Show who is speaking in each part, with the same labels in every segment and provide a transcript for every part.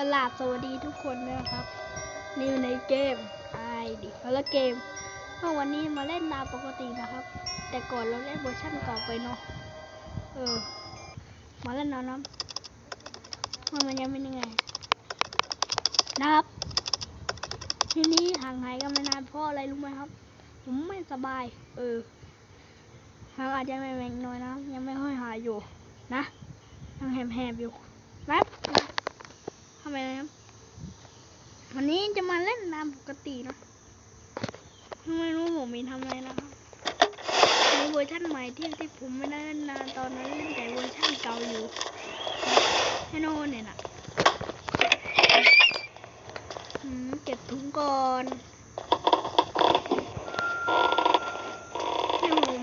Speaker 1: ตลาดสวัสดีทุกคนนะครับ นิวในเกมไอดิแล้วเกมเมื่อวันนี้มาเล่นตามปกตินะครับ แต่ก่อนเราเล่นเวอร์ชันเก่าไปเนาะเออ มาเล่นเอาน้ำว่ามันยังเป็นยังไง นะครับ ทีนี้ห่างหายกันม่นานเพราะอะไรรู้ไหมครับ ผมไม่สบาย เออหางอาจจะไม่แรงน้อยนะ ยังไม่ค่อยหายอยู่ นะยังแหบๆอยู่แป๊บ ทำไมนะครับ วันนี้จะมาเล่นตามปกตินะไม่รู้ผมมีทำอะไรนะครับมีเวอร์ชันใหม่ที่ที่ผมไม่ได้เล่นนานตอนนั้นเล่นแต่เวอร์ชันเก่าอยู่ให้โน่นเนี่ยนะเก็บถุงก่อนผม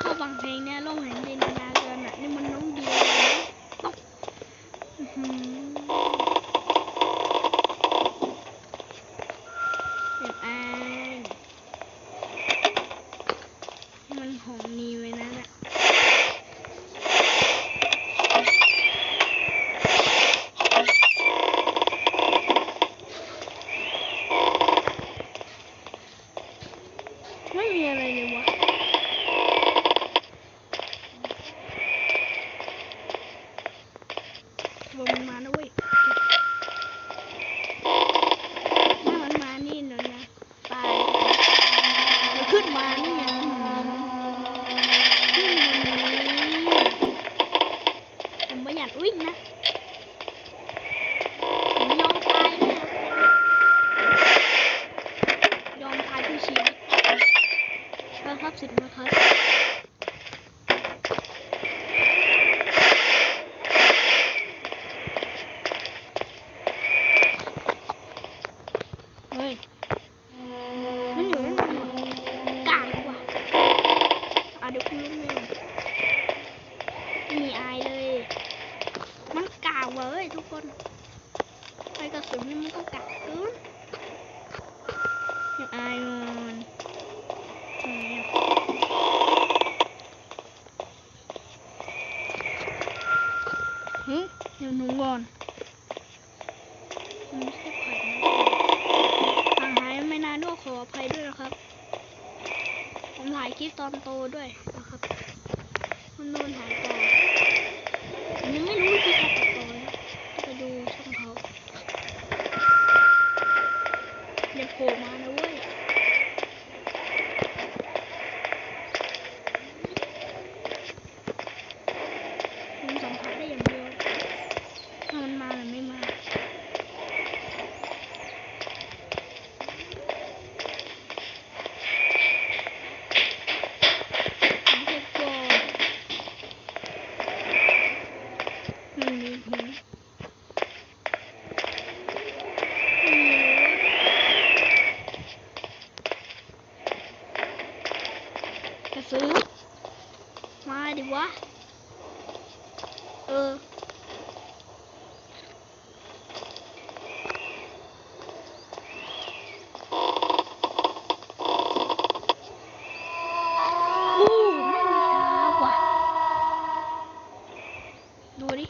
Speaker 1: ชอบฟังเพลงเนี่ยโลกแห่งจินตนาการอะนี่มันน้องเดียวเลยนะต๊อกอื้อหือเก็บอายมันหอมนีไว้นะน่ะ ไม่มีอะไรเลยวะ บนมานะเว้ยถ้ามันมานี่เดี๋ยวนะตายมันขึ้นมานี่ไงขึ้นมานี้ผมไม่อยากวิ่งนะ ผมยอมตายเลยยอมตายเพื่อชีวิต แล้วครับสิทธิ์นะครับเฮ้ย มันอยู่นั่นน่ะกลางกว่าอะเดี๋ยวคุณรู้ไหมไม่มีอายเลย มันกากเว้ยทุกคนไฟกระสุนนี่มันก็กากเกินอย่างอายมันทำไงอะ หึเดี๋ยวหนูก่อนมันไม่ใช่ไข่นะห่างหายไม่นานด้วยขออภัยด้วยนะครับ ผมถ่ายคลิปตอนโตด้วยนะครับ มันโดนหายต่อผมยังไม่รู้วิธีการตัดต่อนะไปดูช่องเขาเดี๋ยวโผล่มานะเว้ย ผมสัมผัสได้อย่างเดียวถ้ามันมาหรือไม่มาผมเก็บก่อนมันมีหินไม่มีจะซื้อ มาดิวะ เออโอ้ไม่มีช้าว่ะดูดิ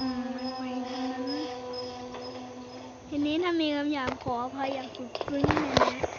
Speaker 1: อืมมันไปทางนั้นทีนี้ถ้ามีคำหยาบขออภัยอย่างสุดซึ้งเลยนะ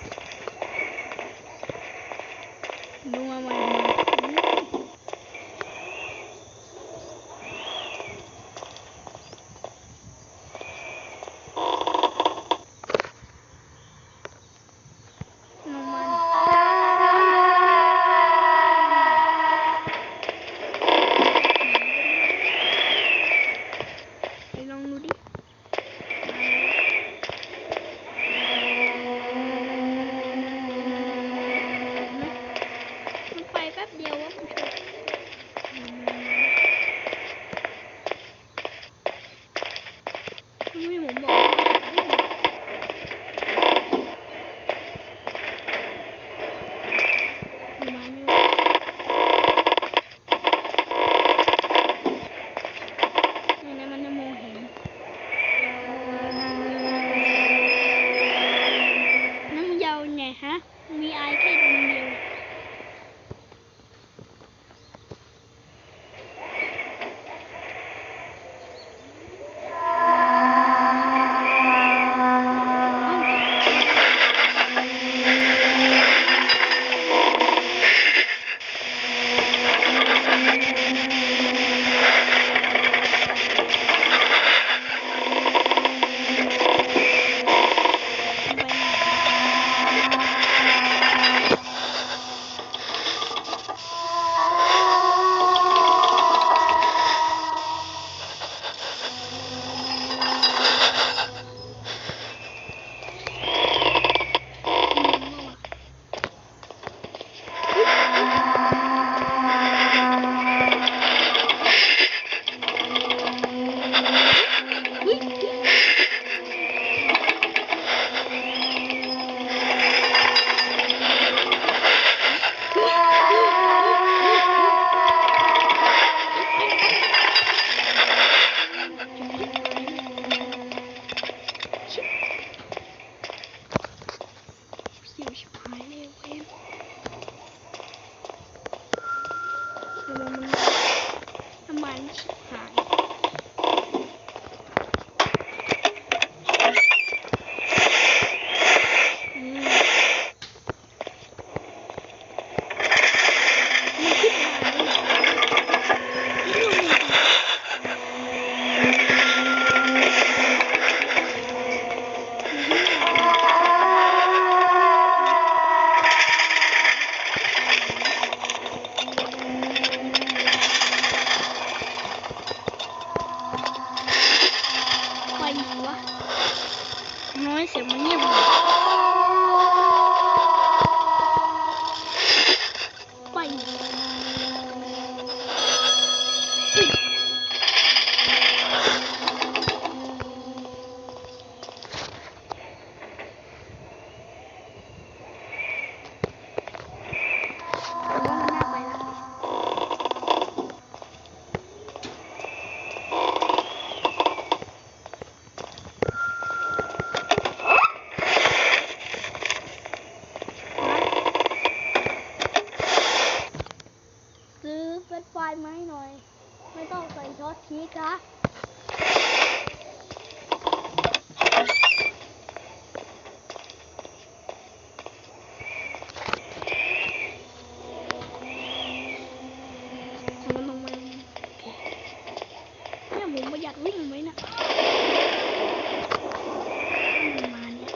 Speaker 1: ใส่ช็อตชีสนะมันลงมาเนี่ยผมไม่อยากวิ่งไหมนะมันมาเนี่ย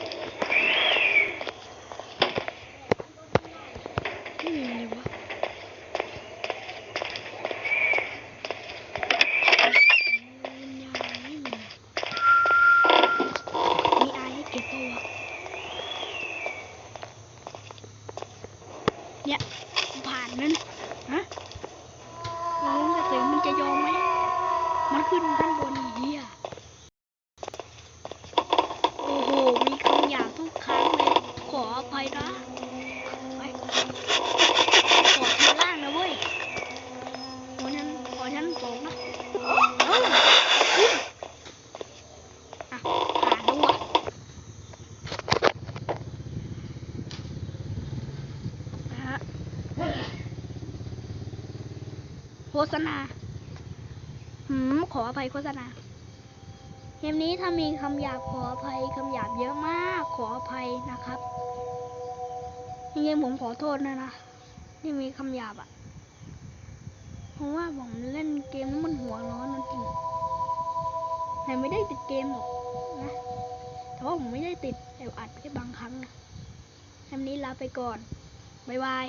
Speaker 1: ไม่มีเลยวะ มีไอให้เก็บตัวะ เนี่ยผ่านนั้นฮะลองกระสือมันจะยอมไหมมันขึ้นข้างบนอีเหี้ยโอ้โห มีคำหยาบทุกครั้งเลย ขออภัยนะ ไป ขอทีล่างนะเว้ย ขอฉันขอฉันสองนะ เอ้าขึ้น อะหาดูอะนะฮะโฆษณา หืม ขออภัยโฆษณาเกมนี้ถ้ามีคำหยาบขออภัยคำหยาบเยอะมาก ขออภัยนะครับจริงๆผมขอโทษนะนะที่มีคำหยาบอะ เพราะว่าผมเล่นเกมแล้วมันหัวร้อนจริงแต่ไม่ได้ติดเกมหรอกนะ แต่ว่าผมไม่ได้ติดแต่อัดแค่บางครั้งนะคลิปนี้ลาไปก่อน บ๊ายบาย